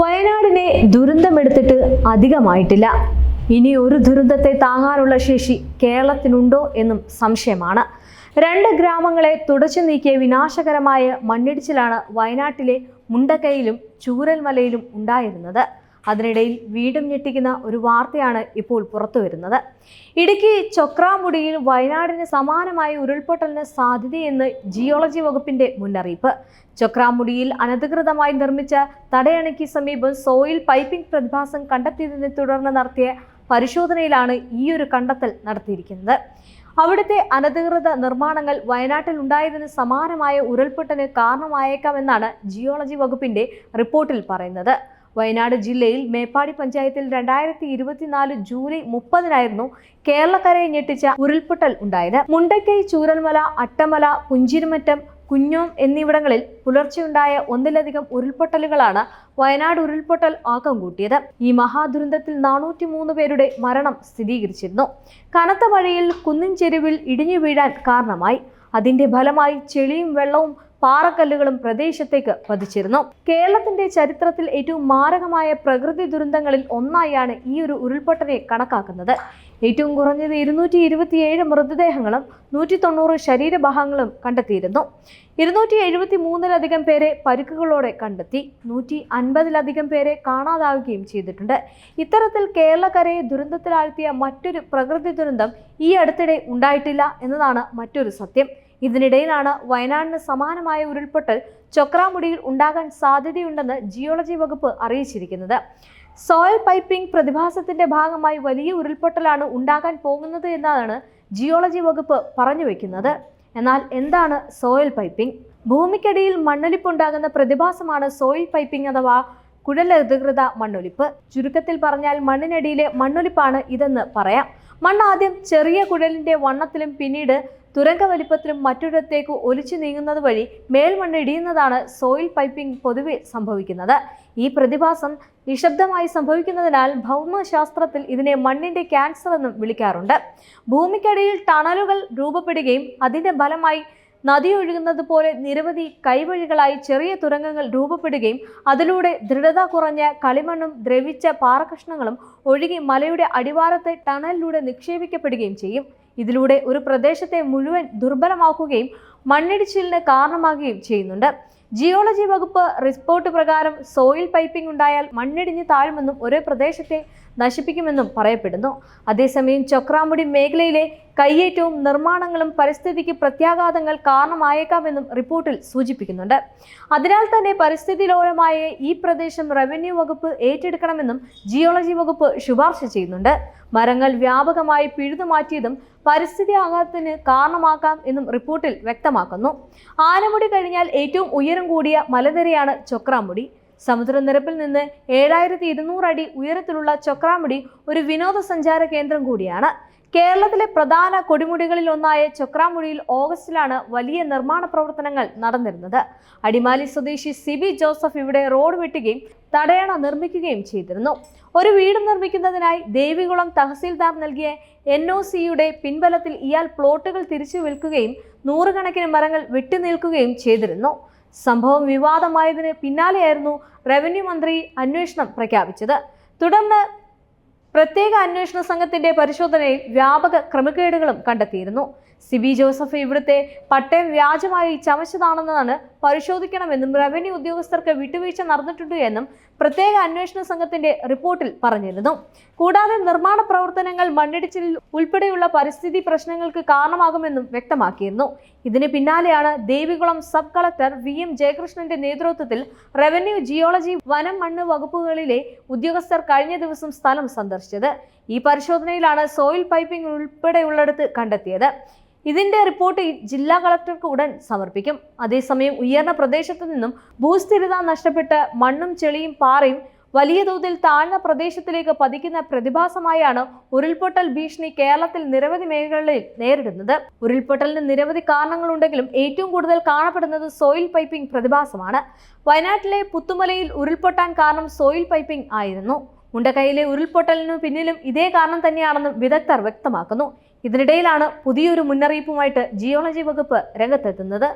വയനാടിനെ ദുരന്തമെടുത്തിട്ട് അധികമായിട്ടില്ല. ഇനി ഒരു ദുരന്തത്തെ താങ്ങാനുള്ള ശേഷി കേരളത്തിനുണ്ടോ എന്നും സംശയമാണ്. രണ്ട് ഗ്രാമങ്ങളെ തുടച്ചു നീക്കിയ വിനാശകരമായ മണ്ണിടിച്ചിലാണ് വയനാട്ടിലെ മുണ്ടക്കൈയിലും ചൂരൽമലയിലും ഉണ്ടായിരുന്നത്. അതിനിടയിൽ വീണ്ടും ഞെട്ടിക്കുന്ന ഒരു വാർത്തയാണ് ഇപ്പോൾ പുറത്തു വരുന്നത്. ഇടുക്കി ചൊക്രാമുടിയിൽ വയനാടിന് സമാനമായ ഉരുൾപൊട്ടലിന് സാധ്യതയെന്ന് ജിയോളജി വകുപ്പിന്റെ മുന്നറിയിപ്പ്. ചൊക്രാമുടിയിൽ അനധികൃതമായി നിർമ്മിച്ച തടയണയ്ക്ക് സമീപം സോയിൽ പൈപ്പിംഗ് പ്രതിഭാസം കണ്ടെത്തിയതിനെ തുടർന്ന് നടത്തിയ പരിശോധനയിലാണ് ഈ ഒരു കണ്ടെത്തൽ നടത്തിയിരിക്കുന്നത്. അവിടുത്തെ അനധികൃത നിർമ്മാണങ്ങൾ വയനാട്ടിൽ ഉണ്ടായതിന് സമാനമായ ഉരുൾപൊട്ടലിന് കാരണമായേക്കാമെന്നാണ് ജിയോളജി വകുപ്പിന്റെ റിപ്പോർട്ടിൽ പറയുന്നത്. വയനാട് ജില്ലയിൽ മേപ്പാടി പഞ്ചായത്തിൽ രണ്ടായിരത്തി ഇരുപത്തിനാല് ജൂലൈ മുപ്പതിനായിരുന്നു കേരളക്കരയെ ഞെട്ടിച്ച ഉരുൾപൊട്ടൽ ഉണ്ടായത്. മുണ്ടക്കൈ ചൂരൽമല അട്ടമല പുഞ്ചിരിമറ്റം കുഞ്ഞോം എന്നിവിടങ്ങളിൽ പുലർച്ചെയുണ്ടായ ഒന്നിലധികം ഉരുൾപൊട്ടലുകളാണ് വയനാട് ഉരുൾപൊട്ടൽ ആക്കം കൂട്ടിയത്. ഈ മഹാദുരന്തത്തിൽ നാനൂറ്റി മൂന്ന് പേരുടെ മരണം സ്ഥിരീകരിച്ചിരുന്നു. കനത്ത മഴയിൽ കുന്നിൻ ചെരുവിൽ ഇടിഞ്ഞു വീഴാൻ കാരണമായി. അതിന്റെ ഫലമായി ചെളിയും വെള്ളവും പാറക്കല്ലുകളും പ്രദേശത്തേക്ക് പതിച്ചിരുന്നു. കേരളത്തിന്റെ ചരിത്രത്തിൽ ഏറ്റവും മാരകമായ പ്രകൃതി ദുരന്തങ്ങളിൽ ഒന്നായാണ് ഈ ഒരു ഉരുൾപൊട്ടലെ കണക്കാക്കുന്നത്. ഏറ്റവും കുറഞ്ഞത് ഇരുന്നൂറ്റി ഇരുപത്തിയേഴ് മൃതദേഹങ്ങളും നൂറ്റി തൊണ്ണൂറ് ശരീരഭാഗങ്ങളും കണ്ടെത്തിയിരുന്നു. ഇരുന്നൂറ്റി എഴുപത്തി മൂന്നിലധികം പേരെ പരിക്കുകളോടെ കണ്ടെത്തി. നൂറ്റി അൻപതിലധികം പേരെ കാണാതാവുകയും ചെയ്തിട്ടുണ്ട്. ഇത്തരത്തിൽ കേരളക്കരയെ ദുരന്തത്തിലാഴ്ത്തിയ മറ്റൊരു പ്രകൃതി ദുരന്തം ഈ അടുത്തിടെ ഉണ്ടായിട്ടില്ല എന്നതാണ് മറ്റൊരു സത്യം. ഇതിനിടയിലാണ് വയനാടിന് സമാനമായ ഉരുൾപൊട്ടൽ ചൊക്രാമുടിയിൽ ഉണ്ടാകാൻ സാധ്യതയുണ്ടെന്ന് ജിയോളജി വകുപ്പ് അറിയിച്ചിരിക്കുന്നത്. സോയിൽ പൈപ്പിംഗ് പ്രതിഭാസത്തിന്റെ ഭാഗമായി വലിയ ഉരുൾപൊട്ടലാണ് ഉണ്ടാകാൻ പോകുന്നത് എന്നാണ് ജിയോളജി വകുപ്പ് പറഞ്ഞു വയ്ക്കുന്നത് എന്നാൽ എന്താണ് സോയിൽ പൈപ്പിംഗ്? ഭൂമിക്കടിയിൽ മണ്ണൊലിപ്പുണ്ടാകുന്ന പ്രതിഭാസമാണ് സോയിൽ പൈപ്പിംഗ് അഥവാ കുഴലധികൃത മണ്ണൊലിപ്പ്. ചുരുക്കത്തിൽ പറഞ്ഞാൽ മണ്ണിനടിയിലെ മണ്ണൊലിപ്പാണ് ഇതെന്ന് പറയാം. മണ്ണ് ആദ്യം ചെറിയ കുഴലിന്റെ വണ്ണത്തിലും പിന്നീട് തുരങ്ക വലിപ്പത്തിലും മറ്റൊരിടത്തേക്ക് ഒലിച്ചു നീങ്ങുന്നത് വഴി മേൽമണ്ണ് ഇടിയുന്നതാണ് സോയിൽ പൈപ്പിംഗ് പൊതുവെ സംഭവിക്കുന്നത്. ഈ പ്രതിഭാസം നിശബ്ദമായി സംഭവിക്കുന്നതിനാൽ ഭൗമശാസ്ത്രത്തിൽ ഇതിനെ മണ്ണിന്റെ ക്യാൻസർ എന്നും വിളിക്കാറുണ്ട്. ഭൂമിക്കടിയിൽ ടണലുകൾ രൂപപ്പെടുകയും അതിന്റെ ഫലമായി നദി ഒഴുകുന്നത് പോലെ നിരവധി കൈവഴികളായി ചെറിയ തുരങ്കങ്ങൾ രൂപപ്പെടുകയും അതിലൂടെ ദൃഢത കുറഞ്ഞ കളിമണ്ണും ദ്രവിച്ച പാറകഷ്ണങ്ങളും ഒഴുകി മലയുടെ അടിവാരത്തെ ടണലിലൂടെ നിക്ഷേപിക്കപ്പെടുകയും ചെയ്യും. ഇതിലൂടെ ഒരു പ്രദേശത്തെ മുഴുവൻ ദുർബലമാക്കുകയും മണ്ണിടിച്ചിലിന് കാരണമാകുകയും ചെയ്യുന്നുണ്ട്. ജിയോളജി വകുപ്പ് റിപ്പോർട്ട് പ്രകാരം സോയിൽ പൈപ്പിംഗ് ഉണ്ടായാൽ മണ്ണിടിഞ്ഞ് താഴുമെന്നും ഒരേ പ്രദേശത്തെ നശിപ്പിക്കുമെന്നും പറയപ്പെടുന്നു. അതേസമയം ചൊക്രാമുടി മേഖലയിലെ കയ്യേറ്റവും നിർമ്മാണങ്ങളും പരിസ്ഥിതിക്ക് പ്രത്യാഘാതങ്ങൾ കാരണമായേക്കാമെന്നും റിപ്പോർട്ടിൽ സൂചിപ്പിക്കുന്നുണ്ട്. അതിനാൽ തന്നെ പരിസ്ഥിതി ലോലമായ ഈ പ്രദേശം റവന്യൂ വകുപ്പ് ഏറ്റെടുക്കണമെന്നും ജിയോളജി വകുപ്പ് ശുപാർശ ചെയ്യുന്നുണ്ട്. മരങ്ങൾ വ്യാപകമായി പിഴുതുമാറ്റിയതും പരിസ്ഥിതി ആഘാതത്തിന് കാരണമാക്കാം എന്നും റിപ്പോർട്ടിൽ വ്യക്തമാക്കുന്നു. ആനമുടി കഴിഞ്ഞാൽ ഏറ്റവും ഉയരം കൂടിയ മലനിരയാണ് ചൊക്രാമുടി. സമുദ്രനിരപ്പിൽ നിന്ന് ഏഴായിരത്തി ഇരുന്നൂറ് അടി ഉയരത്തിലുള്ള ചൊക്രാമുടി ഒരു വിനോദസഞ്ചാര കേന്ദ്രം കൂടിയാണ്. കേരളത്തിലെ പ്രധാന കൊടിമുടികളിൽ ഒന്നായ ചൊക്രാമുടിയിൽ ഓഗസ്റ്റിലാണ് വലിയ നിർമ്മാണ പ്രവർത്തനങ്ങൾ നടന്നിരുന്നത്. അടിമാലി സ്വദേശി സിബി ജോസഫ് ഇവിടെ റോഡ് വെട്ടുകയും തടയണ നിർമ്മിക്കുകയും ചെയ്തിരുന്നു. ഒരു വീട് നിർമ്മിക്കുന്നതിനായി ദേവികുളം തഹസീൽദാർ നൽകിയ എൻ ഒ സിയുടെ പിൻബലത്തിൽ ഇയാൾ പ്ലോട്ടുകൾ തിരിച്ചു വിൽക്കുകയും നൂറുകണക്കിന് മരങ്ങൾ വെട്ടിനിൽക്കുകയും ചെയ്തിരുന്നു. സംഭവം വിവാദമായതിന് പിന്നാലെയായിരുന്നു റവന്യൂ മന്ത്രി അന്വേഷണം പ്രഖ്യാപിച്ചത്. തുടർന്ന് പ്രത്യേക അന്വേഷണ സംഘത്തിന്റെ പരിശോധനയിൽ വ്യാപക ക്രമക്കേടുകളും കണ്ടെത്തിയിരുന്നു. സിബി ജോസഫ് ഇവിടുത്തെ പട്ടയം വ്യാജമായി ചമച്ചതാണെന്നാണ് പരിശോധിക്കണമെന്നും റവന്യൂ ഉദ്യോഗസ്ഥർക്ക് വിട്ടുവീഴ്ച നടന്നിട്ടുണ്ട് എന്നും പ്രത്യേക അന്വേഷണ സംഘത്തിന്റെ റിപ്പോർട്ടിൽ പറഞ്ഞിരുന്നു. കൂടാതെ നിർമ്മാണ പ്രവർത്തനങ്ങൾ മണ്ണിടിച്ചിൽ ഉൾപ്പെടെയുള്ള പരിസ്ഥിതി പ്രശ്നങ്ങൾക്ക് കാരണമാകുമെന്നും വ്യക്തമാക്കിയിരുന്നു. ഇതിന് പിന്നാലെയാണ് Devikulam sub collector V M ജയകൃഷ്ണന്റെ നേതൃത്വത്തിൽ റവന്യൂ ജിയോളജി വനം മണ്ണ് വകുപ്പുകളിലെ ഉദ്യോഗസ്ഥർ കഴിഞ്ഞ ദിവസം സ്ഥലം സന്ദർശിച്ചത്. ഈ പരിശോധനയിലാണ് സോയിൽ പൈപ്പിംഗ് ഉൾപ്പെടെയുള്ളിടത്ത് കണ്ടെത്തിയത്. ഇതിന്റെ റിപ്പോർട്ട് ജില്ലാ കളക്ടർക്ക് ഉടൻ സമർപ്പിക്കും. അതേസമയം ഉയർന്ന പ്രദേശത്തു നിന്നും ഭൂസ്ഥിരത നഷ്ടപ്പെട്ട് മണ്ണും ചെളിയും പാറയും വലിയ തോതിൽ താഴ്ന്ന പ്രദേശത്തിലേക്ക് പതിക്കുന്ന പ്രതിഭാസമായാണ് ഉരുൾപൊട്ടൽ ഭീഷണി കേരളത്തിൽ നിരവധി മേഖലകളിൽ നേരിടുന്നത്. ഉരുൾപൊട്ടലിന് നിരവധി കാരണങ്ങളുണ്ടെങ്കിലും ഏറ്റവും കൂടുതൽ കാണപ്പെടുന്നത് സോയിൽ പൈപ്പിംഗ് പ്രതിഭാസമാണ്. വയനാട്ടിലെ പുത്തുമലയിൽ ഉരുൾപൊട്ടാൻ കാരണം സോയിൽ പൈപ്പിംഗ് ആയിരുന്നു. മുണ്ടക്കൈയിലെ ഉരുൾപൊട്ടലിനു പിന്നിലും ഇതേ കാരണം തന്നെയാണെന്നും വിദഗ്ധർ വ്യക്തമാക്കുന്നു. ഇതിനിടയിലാണ് പുതിയൊരു മുന്നറിയിപ്പുമായിട്ട് ജിയോളജി വകുപ്പ് രംഗത്തെത്തുന്നത്.